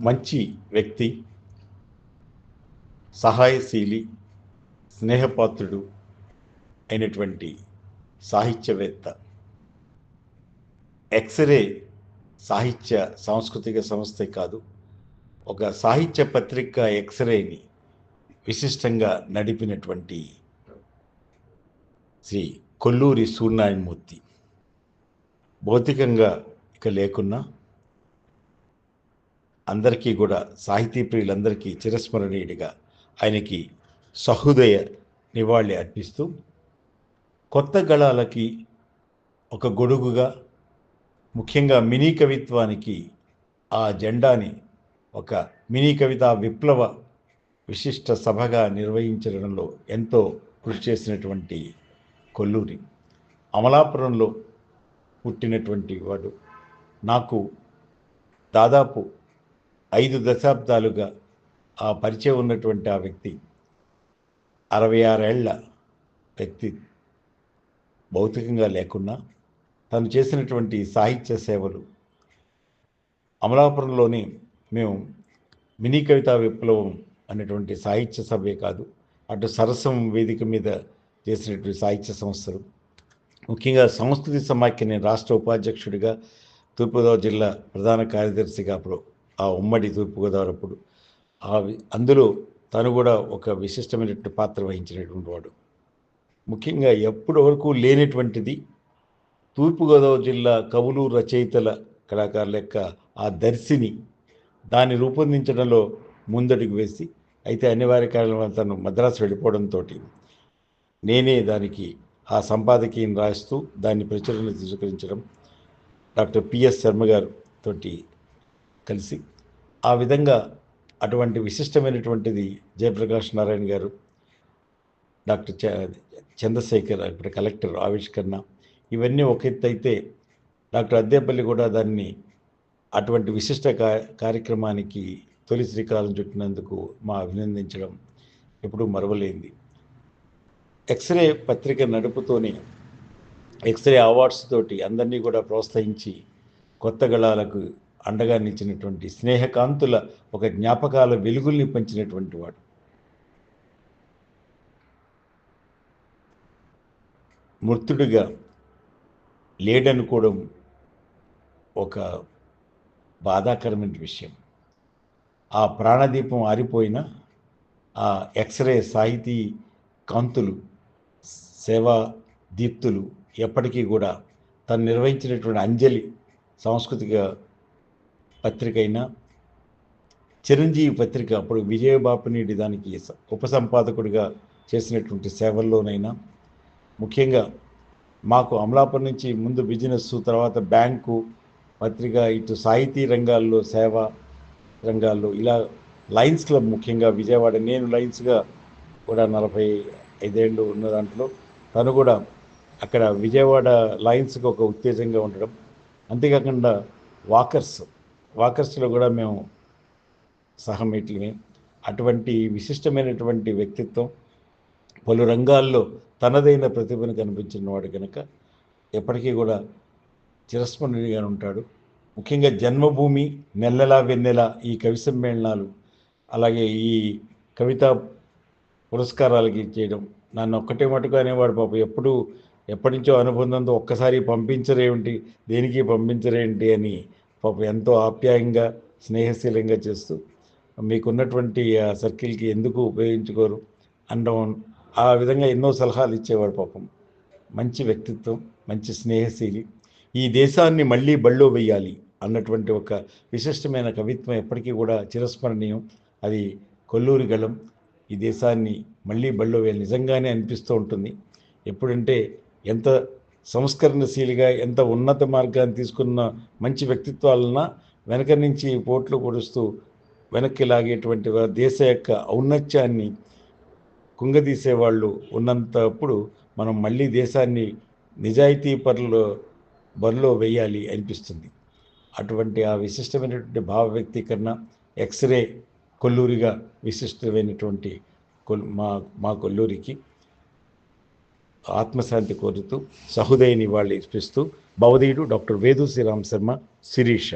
మంచి వ్యక్తి సహాయశీలి స్నేహపాత్రుడు అయినటువంటి సాహిత్యవేత్త. ఎక్స్రే సాహిత్య సాంస్కృతిక సంస్థే కాదు ఒక సాహిత్య పత్రిక ఎక్స్రేని విశిష్టంగా నడిపినటువంటి శ్రీ కొల్లూరి సూర్యనారాయణమూర్తి. భౌతికంగా ఇక లేకున్నా అందరికీ కూడా సాహితీ ప్రియులందరికీ చిరస్మరణీయుడిగా ఆయనకి సహృదయ నివాళి అర్పిస్తూ కొత్త గళాలకి ఒక గొడుగుగా ముఖ్యంగా మినీ కవిత్వానికి ఆ జెండాని ఒక మినీ కవిత విప్లవ విశిష్ట సభగా నిర్వహించడంలో ఎంతో కృషి చేసినటువంటి కొల్లూరి. అమలాపురంలో పుట్టినటువంటి వాడు. నాకు దాదాపు ఐదు దశాబ్దాలుగా ఆ పరిచయం ఉన్నటువంటి ఆ వ్యక్తి అరవై ఆరేళ్ళ వ్యక్తి. భౌతికంగా లేకున్నా తను చేసినటువంటి సాహిత్య సేవలు. అమలాపురంలోని మేము మినీ కవితా విప్లవం అనేటువంటి సాహిత్య సభే కాదు అటు సరసం వేదిక మీద చేసినటువంటి సాహిత్య సంస్థలు. ముఖ్యంగా సంస్కృతి సమాఖ్య నేను రాష్ట్ర ఉపాధ్యక్షుడిగా తూర్పుగోదావరి జిల్లా ప్రధాన కార్యదర్శిగా అప్పుడు ఆ ఉమ్మడి తూర్పుగోదావరి అప్పుడు ఆ అందులో తను కూడా ఒక విశిష్టమైనటువంటి పాత్ర వహించినటువంటి వాడు. ముఖ్యంగా ఎప్పటి వరకు లేనటువంటిది తూర్పుగోదావరి జిల్లా కవులు రచయితల కళాకారుల యొక్క ఆ దర్శిని దాన్ని రూపొందించడంలో ముందడుగు వేసి అయితే అనివార్య కారణం వల్ల తను మద్రాసు వెళ్ళిపోవడంతో నేనే దానికి ఆ సంపాదకీయం రాస్తూ దాన్ని ప్రచురణ తీసుకరించడం డాక్టర్ పిఎస్ శర్మ గారు తోటి కలిసి ఆ విధంగా అటువంటి విశిష్టమైనటువంటిది జయప్రకాష్ నారాయణ గారు డాక్టర్ చంద్రశేఖర్ ఇప్పుడు కలెక్టర్ ఆవిష్కరణ ఇవన్నీ ఒక ఎత్తు అయితే డాక్టర్ అద్దేపల్లి కూడా దాన్ని అటువంటి విశిష్ట కా కార్యక్రమానికి తొలి శ్రీకారం చుట్టినందుకు మా అభినందించడం ఎప్పుడూ మరవలేంది ఎక్స్రే పత్రిక నడుపుతోనే ఎక్స్రే అవార్డ్స్ తోటి అందరినీ కూడా ప్రోత్సహించి కొత్త గళాలకు అండగా నిలిచినటువంటి స్నేహకాంతుల ఒక జ్ఞాపకాల వెలుగుల్ని పంచినటువంటి వాడు. మృతుడిగా లేడనుకోవడం ఒక బాధాకరమైన విషయం. ఆ ప్రాణదీపం ఆరిపోయిన ఆ ఎక్స్రే సాహితీ కాంతులు సేవా దీప్తులు ఎప్పటికీ కూడా తను నిర్వహించినటువంటి అంజలి సాంస్కృతిక పత్రిక అయినా చిరంజీవి పత్రిక అప్పుడు విజయబాపినీడి దానికి ఉపసంపాదకుడిగా చేసినటువంటి సేవల్లోనైనా ముఖ్యంగా మాకు అమలాపురం నుంచి ముందు బిజినెస్ తర్వాత బ్యాంకు పత్రిక ఇటు సాహితీ రంగాల్లో సేవ రంగాల్లో ఇలా లయన్స్ క్లబ్ ముఖ్యంగా విజయవాడ నేను లయన్స్గా కూడా నలభై ఐదేళ్ళు ఉన్న దాంట్లో తను కూడా అక్కడ విజయవాడ లయన్స్కి ఒక ఉత్తేజంగా ఉండడం అంతేకాకుండా వాకర్స్ వాకర్స్లో కూడా మేము సహమేట్లమే అటువంటి విశిష్టమైనటువంటి వ్యక్తిత్వం పలు రంగాల్లో తనదైన ప్రతిభను కనిపించిన వాడు కనుక ఎప్పటికీ కూడా చిరస్మరణీయంగా ఉంటాడు. ముఖ్యంగా జన్మభూమి నెల్లెల వెన్నెల ఈ కవి సమ్మేళనాలు అలాగే ఈ కవిత పురస్కారాలకి చేయడం నన్ను ఒక్కటే మటుకు అనేవాడు పాప ఎప్పుడు ఎప్పటి నుంచో అనుబంధంతో ఒక్కసారి పంపించరేమిటి దేనికి పంపించరేంటి అని పాపం ఎంతో ఆప్యాయంగా స్నేహశీలంగా చేస్తూ మీకున్నటువంటి ఆ సర్కిల్కి ఎందుకు ఉపయోగించుకోరు అనడం ఆ విధంగా ఎన్నో సలహాలు ఇచ్చేవాడు పాపం. మంచి వ్యక్తిత్వం మంచి స్నేహశీలి. ఈ దేశాన్ని మళ్ళీ బళ్ళో వెయ్యాలి అన్నటువంటి ఒక విశిష్టమైన కవిత్వం ఎప్పటికీ కూడా చిరస్మరణీయం. అది కొల్లూరి గళం. ఈ దేశాన్ని మళ్ళీ బళ్ళో వేయాలి. నిజంగానే అనిపిస్తూ ఉంటుంది. ఎప్పుడంటే ఎంత సంస్కరణశీలిగా ఎంత ఉన్నత మార్గాన్ని తీసుకున్న మంచి వ్యక్తిత్వాలన వెనక నుంచి పోట్లు పొడుస్తూ వెనక్కి లాగేటువంటి దేశ యొక్క ఔన్నత్యాన్ని కుంగదీసేవాళ్ళు ఉన్నంతప్పుడు మనం మళ్ళీ దేశాన్ని నిజాయితీ పరులో బరిలో వేయాలి అనిపిస్తుంది. అటువంటి ఆ విశిష్టమైనటువంటి భావ వ్యక్తీకరణ ఎక్స్రే కొల్లూరిగా విశిష్టమైనటువంటి కొల్ మా మా కొల్లూరికి ఆత్మశాంతి కోరుతూ సహృదయని వాళ్ళు ఇప్పిస్తూ భవదీయుడు డాక్టర్ వేదు శ్రీరామ్ శర్మ శిరీష.